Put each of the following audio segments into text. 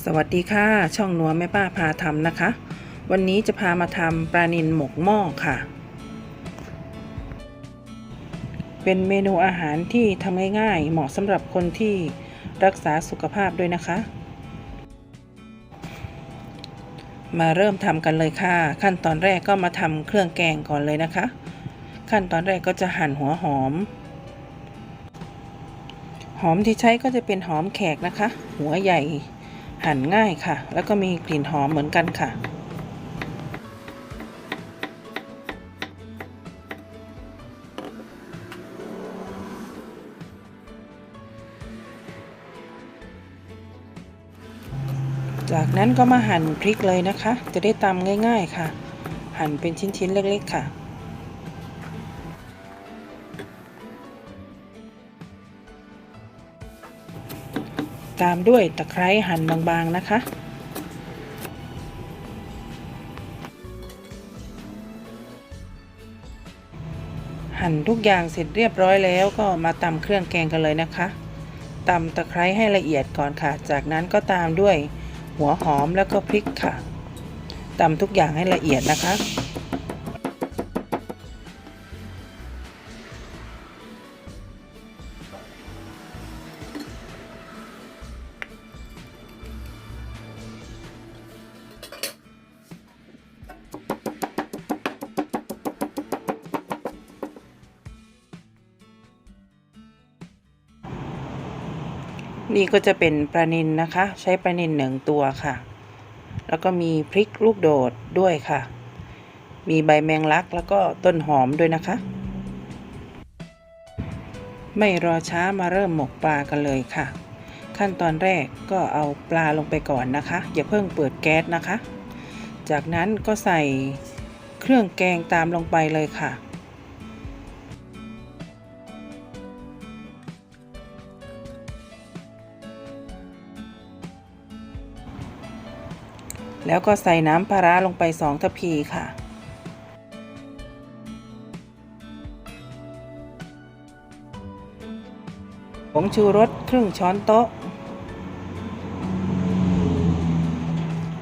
สวัสดีค่ะ ช่องนัวแม่ป้าพาทำนะคะ วันนี้จะพามาทำปลานิลหมกหม้อค่ะ เป็นเมนูอาหารที่ทำง่ายๆ เหมาะสำหรับคนที่รักษาสุขภาพด้วยนะคะ มาเริ่มทำกันเลยค่ะ ขั้นตอนแรกก็มาทำเครื่องแกงก่อนเลยนะคะ ขั้นตอนแรกก็จะหั่นหัวหอม หอมที่ใช้ก็จะเป็นหอมแขกนะคะ หัวใหญ่ หั่นง่ายค่ะ แล้วก็มีกลิ่นหอมเหมือนกันค่ะ จากนั้นก็มาหั่นพริกเลยนะคะ จะได้ตำง่าย ๆค่ะ หั่นเป็นชิ้นๆเล็ก ๆ ค่ะ ตามด้วยตะไคร้หั่นบางๆนะคะหั่นทุกอย่างเสร็จเรียบร้อยแล้วก็มาตำเครื่องแกงกันเลยนะคะตำตะไคร้ให้ละเอียดก่อนค่ะ จากนั้นก็ตามด้วยหัวหอมแล้วก็พริกค่ะตำทุกอย่างให้ละเอียดนะคะ นี่ก็จะเป็นปลานิลนนะคะ ใช้ปลานิลหนึ่งตัวค่ะ แล้วก็มีพริกลูกโดดด้วยค่ะ มีใบแมงลักแล้วก็ต้นหอมด้วยนะคะ ไม่รอช้ามาเริ่มหมกปลากันเลยค่ะ ขั้นตอนแรกก็เอาปลาลงไปก่อนนะคะ อย่าเพิ่งเปิดแก๊สนะคะ จากนั้นก็ใส่เครื่องแกงตามลงไปเลยค่ะ แล้วก็ใส่น้ำปลาร้าลงไปสองทัพพีค่ะ ผงชูรสครึ่งช้อนโต๊ะ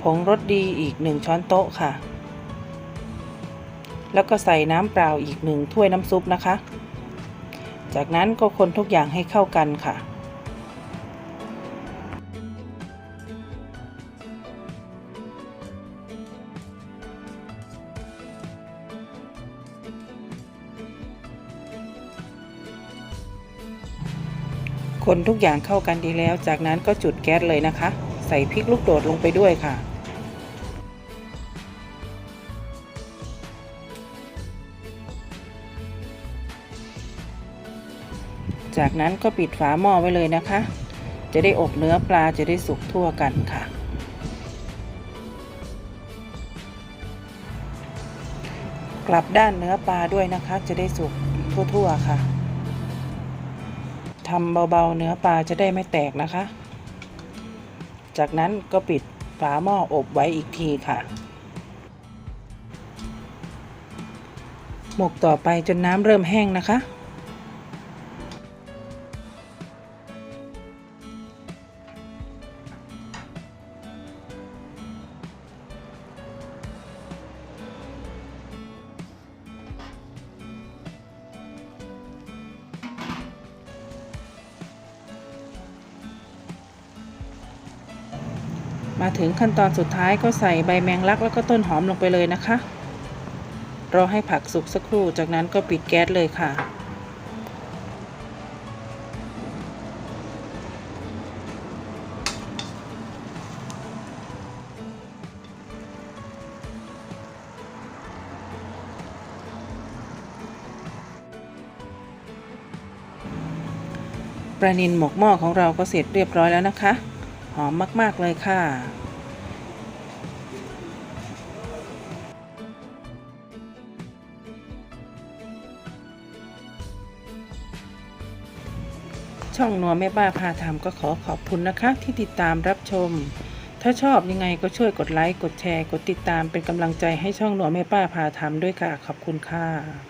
ผงรสดีอีกหนึ่งช้อนโต๊ะค่ะ แล้วก็ใส่น้ำเปล่าอีกหนึ่งถ้วยน้ำซุปนะคะ จากนั้นก็คนทุกอย่างให้เข้ากันค่ะ คนทุกอย่างเข้ากันดีแล้ว จากนั้นก็จุดแก๊สเลยนะคะ ใส่พริกลูกโดดลงไปด้วยค่ะ จากนั้นก็ปิดฝาหม้อไว้เลยนะคะ จะได้อบเนื้อปลาจะได้สุกทั่วกันค่ะ กลับด้านเนื้อปลาด้วยนะคะ จะได้สุกทั่วๆค่ะ ทำเบาๆเนื้อปลาจะได้ไม่แตกนะคะ จากนั้นก็ปิดฝาหม้ออบไว้อีกทีค่ะ หมกต่อไปจนน้ำเริ่มแห้งนะคะ มาถึงขั้นตอนสุดท้ายก็ใส่ใบแมงลักแล้วก็ต้นหอมลงไปเลยนะคะ รอให้ผักสุกสักครู่ จากนั้นก็ปิดแก๊สเลยค่ะ ปลานินหมกหม้อของเราก็เสร็จเรียบร้อยแล้วนะคะ หอมมาก ๆ เลยค่ะ ช่องนัวแม่บ้าพาทำก็ขอขอบคุณนะคะที่ติดตามรับชม ถ้าชอบยังไงก็ช่วยกดไลค์ กดแชร์ กดติดตามเป็นกำลังใจให้ช่องนัวแม่ป้าพาทำด้วยค่ะ ขอบคุณค่ะ